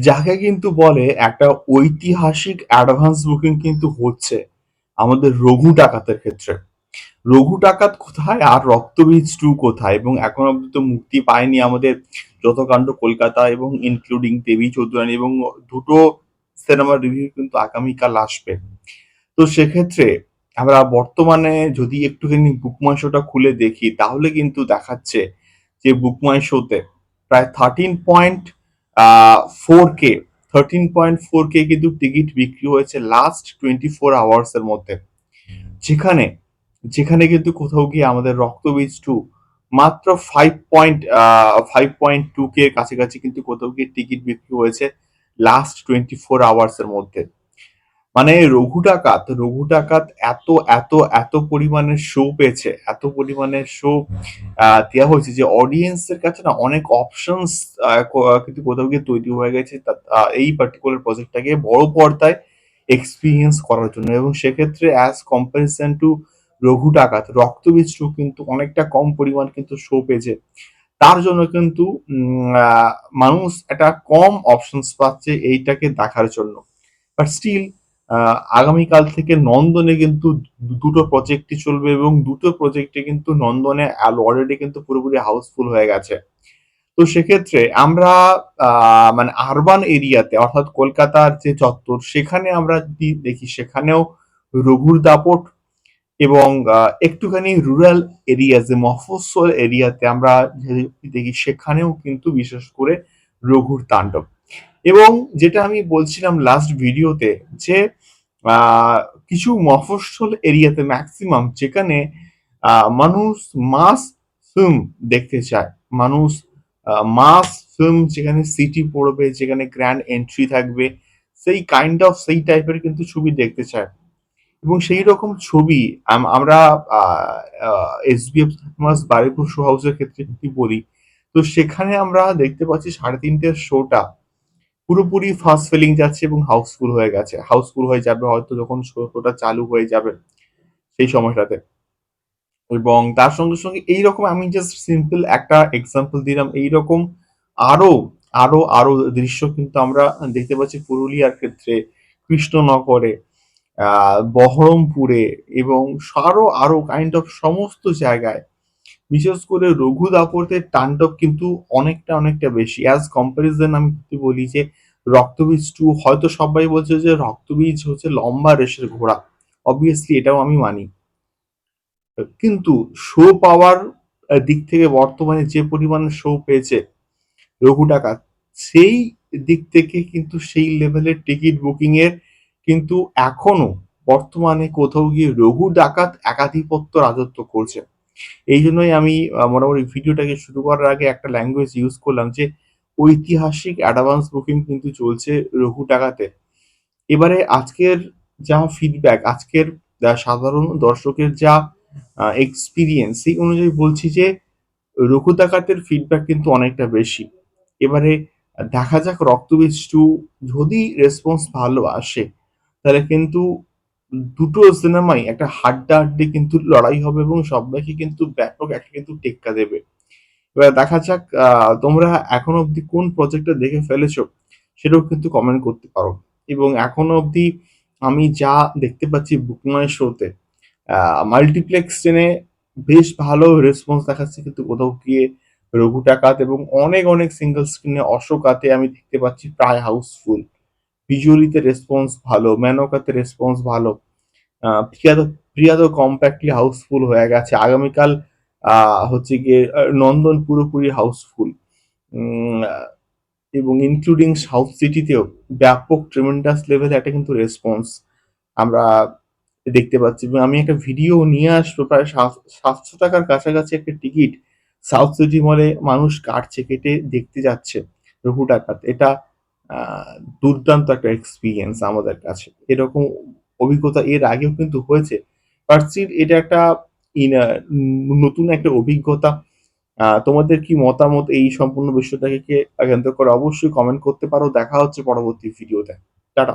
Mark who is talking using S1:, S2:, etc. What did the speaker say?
S1: যাকে কিন্তু বলে একটা ঐতিহাসিক অ্যাডভান্স বুকিং কিন্তু হচ্ছে আমাদের রঘু ডাকাতের ক্ষেত্রে। রঘু ডাকাত কোথায় আর রক্তবীজ টু কোথায়? এবং এখন অব্দি তো মুক্তি পায়নি আমাদের যতকাণ্ড কলকাতা এবং ইনক্লুডিং দেবী চৌধুরানী এবং দুটো সিনেমার রিভিউ কিন্তু আগামীকাল আসবে। তো সেক্ষেত্রে আমরা বর্তমানে যদি একটুখানি বুকমাই শোটা খুলে দেখি, তাহলে কিন্তু দেখাচ্ছে যে বুকমাই শোতে প্রায় thirteen point four K thirteen point four K কিন্তু টিকিট বিক্রি হয়েছে লাস্ট টোয়েন্টি ফোর আওয়ার্স এর মধ্যে। যেখানে যেখানে কিন্তু কোথাও গিয়ে আমাদের রক্তবীজ টু মাত্র five point five point two K কাছাকাছি কিন্তু কোথাও গিয়ে টিকিট বিক্রি হয়েছে লাস্ট টোয়েন্টি ফোর আওয়ার্স এর মধ্যে। মানে রঘু ডাকাত রঘু ডাকাত এত এত এত পরিমাণের শো পেয়েছে, এত পরিমাণের শো দেওয়া হয়েছে যে অডিয়েন্সের কাছে না অনেক অপশনস কিন্তু কোথাও গিয়ে তৈরি হয়ে গেছে এই পার্টিকুলার প্রজেক্টটাকে বড় পর্দায় এক্সপিরিয়েন্স করার জন্য। এবং সেক্ষেত্রে অ্যাজ কম্পারিজন টু রঘু ডাকাত রক্তবীজ শো কিন্তু অনেকটা কম পরিমাণ কিন্তু শো পেয়েছে। তার জন্য কিন্তু মানুষ একটা কম অপশনস পাচ্ছে এইটাকে দেখার জন্য। বাট স্টিল আগামীকাল থেকে নন্দনে কিন্তু দুটো প্রজেক্টই চলবে এবং দুটো প্রজেক্টে কিন্তু নন্দনে অলরেডি কিন্তু পুরোপুরি হাউসফুল হয়ে গেছে। তো সেক্ষেত্রে আমরা মানে আরবান এরিয়াতে অর্থাৎ কলকাতার যে চত্বর, সেখানে আমরা যদি দেখি, সেখানেও রঘুর দাপট এবং একটুখানি রুরাল এরিয়া যে মফস্বল এরিয়াতে আমরা দেখি, সেখানেও কিন্তু বিশেষ করে রঘুর তাণ্ডব। এবং যেটা আমি বলছিলাম লাস্ট ভিডিওতে যে কিছু মফস্বল এরিয়াতে ম্যাক্সিমাম যেখানে মানুষ মাস ফিল্ম দেখতে চায়। মানুষ মাস ফিল্ম যেখানে সিটি পড়বে, যেখানে গ্র্যান্ড এন্ট্রি থাকবে, সেই কাইন্ড অফ সেই টাইপের কিন্তু ছবি দেখতে চায়। এবং সেই রকম ছবি আমরা S B F Baripur show হাউসের ক্ষেত্রে যদি বলি, তো সেখানে আমরা দেখতে পাচ্ছি সাড়ে তিনটের শোটা পুরোপুরি ফার্স্ট ফিলিং যাচ্ছে এবং হাউসফুল হয়ে গেছে। হাউসফুল হয়ে যাবে হয়তো যখন শোটা চালু হয়ে যাবে সেই সময়টাতে। এবং তার সঙ্গে সঙ্গে এইরকম আমি জাস্ট সিম্পল একটা এক্সাম্পল দিলাম। এইরকম আরও আরও আরও দৃশ্য কিন্তু আমরা দেখতে পাচ্ছি পুরুলিয়ার ক্ষেত্রে, কৃষ্ণনগরে বহরমপুরে এবং আরও আরও কাইন্ড অফ সমস্ত জায়গায়। বিশেষ করে রঘু দাপটের তাণ্ডব কিন্তু অনেকটা অনেকটা বেশি। অ্যাজ কম্পারিজন আমি বলি যে রক্তবীজ টু হয়তো সবাই বলছে যে রক্তবীজ হচ্ছে লম্বা রেসের ঘোড়া। অবভিয়াসলি এটাও আমি মানি। কিন্তু শো পাওয়ার দিক থেকে বর্তমানে যে পরিমাণ শো পেয়েছে রঘু টাকা, সেই দিক থেকে কিন্তু সেই লেভেলের টিকিট বুকিং এর কিন্তু এখনও বর্তমানে কোথাও গিয়ে রঘু ডাকাত একাধিপত্য রাজত্ব করছে। এই জন্যই আমি মোটামুটি ভিডিওটাকে শুরু করার আগে একটা ল্যাঙ্গুয়েজ ইউজ করলাম যে ঐতিহাসিক অ্যাডভান্স বুকিং কিন্তু চলছে রঘু টাকাতে। এবারে আজকের যা ফিডব্যাক আজকের সাধারণ দর্শকের যা এক্সপিরিয়েন্স সেই অনুযায়ী বলছি যে, রঘু ডাকাতের ফিডব্যাক কিন্তু অনেকটা বেশি। এবারে দেখা যাক রক্তবীজ টু যদি রেসপন্স ভালো আসে, তাহলে কিন্তু দুটো সিনেমাই একটা হাড্ডা হাড্ডি কিন্তু লড়াই হবে এবং সবাইকে কিন্তু ব্যাপক একটা কিন্তু টেক্কা দেবে। এবার দেখা যাক তোমরা এখন অবধি কোন প্রজেক্টটা দেখে ফেলেছো সেটাও কিন্তু কমেন্ট করতে পারো। এবং এখনও অবধি আমি যা দেখতে পাচ্ছি বুকমাই শোতে মাল্টিপ্লেক্স ট্রেনে বেশ ভালো রেসপন্স দেখাচ্ছে কিন্তু কোথাও গিয়ে রঘু টাকাত এবং অনেক অনেক সিঙ্গেল স্ক্রিনে অশোকাতে আমি দেখতে পাচ্ছি প্রায় হাউসফুল ভিজুয়ালিতে রেসপন্স ভালো ম্যানোকাতে রেসপন্স ভালো প্রিয়া তো প্রিয়া তো কম্প্যাক্টলি হাউসফুল হয়ে গেছে। আগামীকাল হচ্ছে গিয়ে নন্দন পুরোপুরি হাউসফুল এবং ইনক্লুডিং সাউথ সিটিতেও ব্যাপক ট্রিমেন্ডাস লেভেলে একটা কিন্তু রেসপন্স আমরা দেখতে পাচ্ছি। এবং আমি একটা ভিডিও নিয়ে আসব, প্রায় সাতশো টাকার কাছাকাছি একটা টিকিট সাউথ সিটি মলে মানুষ কাটছে, কেটে দেখতে যাচ্ছে রঘু ডাকাত। এটা দুর্দান্ত একটা এক্সপিরিয়েন্স আমাদের কাছে। এরকম অভিজ্ঞতা এর আগেও কিন্তু হয়েছে। বাট এটা একটা নতুন একটা অভিজ্ঞতা। তোমাদের কি মতামত এই সম্পূর্ণ বিষয়টাকে কেন্দ্র করে? অবশ্যই কমেন্ট করতে পারো। দেখা হচ্ছে পরবর্তী ভিডিওতে টাটা।